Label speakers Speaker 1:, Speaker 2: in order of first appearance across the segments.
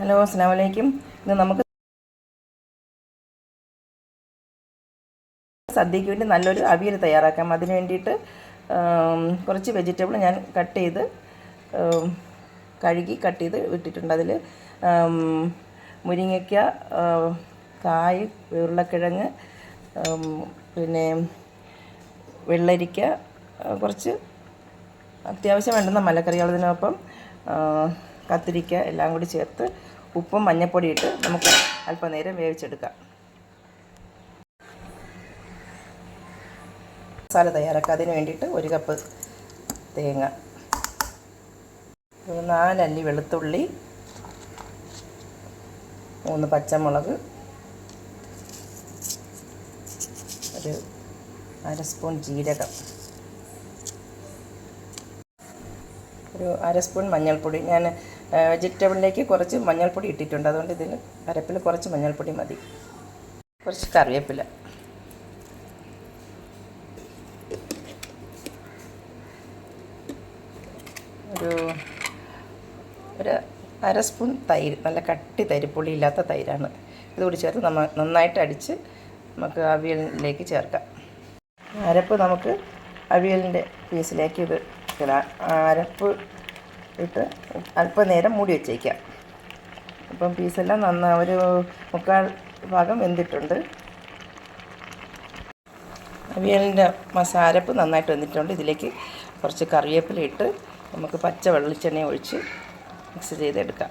Speaker 1: Hello അസ്സാം വലൈക്കും ഇന്ന് നമുക്ക് സദ്യയ്ക്ക് വേണ്ടി നല്ലൊരു അവിയൽ തയ്യാറാക്കാം. അതിന് വേണ്ടിയിട്ട് കുറച്ച് വെജിറ്റബിൾ ഞാൻ കട്ട് ചെയ്ത് കഴുകി കട്ട് ചെയ്ത് ഇട്ടിട്ടുണ്ട്. അതിൽ മുരിങ്ങയ്ക്ക കായ് ഉരുളക്കിഴങ്ങ് പിന്നെ വെള്ളരിക്ക കുറച്ച് അത്യാവശ്യം വേണ്ടുന്ന മലക്കറികൾ ഇതിനൊപ്പം കത്തിരിക്ക എല്ലാം കൂടി ചേർത്ത് ഉപ്പും മഞ്ഞൾപ്പൊടി ഇട്ട് നമുക്ക് അല്പനേരം വേവിച്ചെടുക്കാം. മസാല തയ്യാറാക്കാം അതിന് വേണ്ടിയിട്ട് ഒരു കപ്പ് തേങ്ങ നാലല്ലി വെളുത്തുള്ളി മൂന്ന് പച്ചമുളക് ഒരു അര സ്പൂൺ ജീരകം ഒരു അര സ്പൂൺ മഞ്ഞൾപ്പൊടി. ഞാൻ വെജിറ്റബിളിലേക്ക് കുറച്ച് മഞ്ഞൾപ്പൊടി ഇട്ടിട്ടുണ്ട്. അതുകൊണ്ട് ഇതിൽ അരപ്പിൽ കുറച്ച് മഞ്ഞൾപ്പൊടി മതി. കുറച്ച് കറിവേപ്പില. ഒരു ഒരു അര സ്പൂൺ തൈര് നല്ല കട്ടി തൈര് ഇല്ലാത്ത തൈരാണ്. ഇത് കൂടി ചേർത്ത് നമ്മ നന്നായിട്ട് അടിച്ച് നമുക്ക് അവിയലിലേക്ക് ചേർക്കാം. അരപ്പ് നമുക്ക് അവിയലിന്റെ പീസിലേക്ക് ഇത് അരപ്പ് ഇട്ട് അല്പനേരം മൂടി വെച്ചേക്കാം. അപ്പം പീസെല്ലാം നന്നാ ഒരു മുക്കാൽ ഭാഗം വെന്തിട്ടുണ്ട്. അവിയലിന്റെ മസാരപ്പ് നന്നായിട്ട് വെന്തിട്ടുണ്ട്. ഇതിലേക്ക് കുറച്ച് കറിവേപ്പില ഇട്ട് നമുക്ക് പച്ച വെള്ളിച്ചെണ്ണ ഒഴിച്ച് മിക്സ് ചെയ്തെടുക്കാം.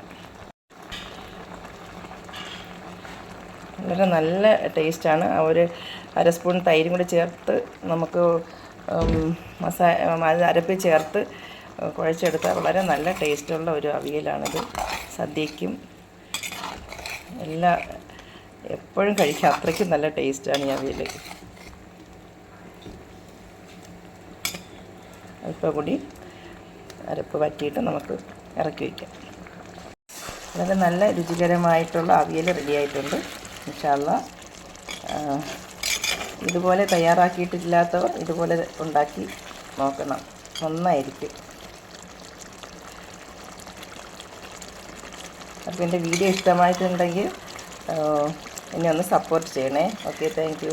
Speaker 1: വളരെ നല്ല ടേസ്റ്റാണ്. ഒരു അര സ്പൂൺ തൈരും കൂടി ചേർത്ത് നമുക്ക് മസാ അത് അരപ്പിൽ ചേർത്ത് കുഴച്ചെടുത്താൽ വളരെ നല്ല ടേസ്റ്റുള്ള ഒരു അവിയലാണിത്. സദ്യയ്ക്കും എല്ലാ എപ്പോഴും കഴിക്കാം അത്രയ്ക്കും നല്ല ടേസ്റ്റാണ് ഈ അവിയൽ അല്പം കൂടി അരപ്പ് വറ്റിയിട്ട് നമുക്ക് ഇറക്കി വയ്ക്കാം വളരെ നല്ല രുചികരമായിട്ടുള്ള അവിയൽ റെഡി ആയിട്ടുണ്ട്. ഇൻഷാല്ല ഇതുപോലെ തയ്യാറാക്കിയിട്ടില്ലാത്തവർ ഇതുപോലെ ഉണ്ടാക്കി നോക്കണം. നന്നായിരിക്കും. അപ്പോൾ എന്റെ വീഡിയോ ഇഷ്ടമായിട്ടുണ്ടെങ്കിൽ എന്നെ ഒന്ന് സപ്പോർട്ട് ചെയ്യണേ. Okay thank